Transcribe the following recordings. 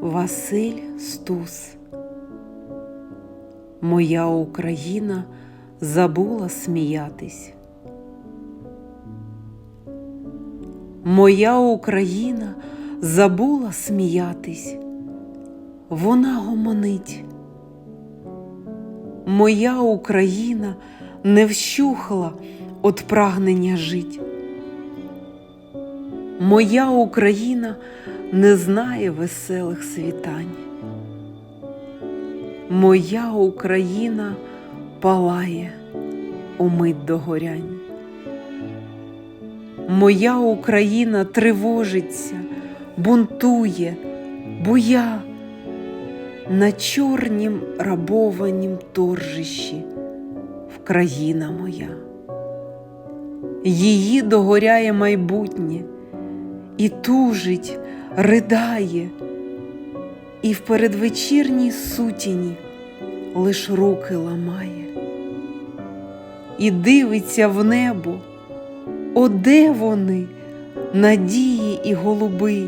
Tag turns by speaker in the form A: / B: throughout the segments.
A: Василь Стус. Моя Україна забула сміятись. Моя Україна забула сміятись, вона гомонить. Моя Україна не вщухла от прагнення жить. Моя Україна не знає веселих світань. Моя Україна палає умить догорянь. Моя Україна тривожиться, бунтує, буя на чорнім рабованім торжищі Вкраїна моя. Її догоряє майбутнє і тужить, ридає, і в передвечірній сутіні лиш руки ламає, і дивиться в небо, о де вони, надії і голуби,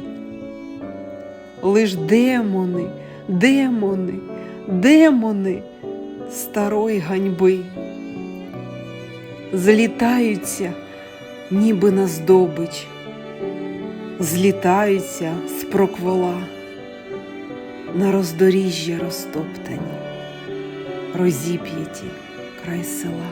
A: лиш демони, демони, демони старої ганьби. Злітаються, ніби на здобич, злітаються з проквола, на роздоріжжя розтоптані, розіп'яті край села.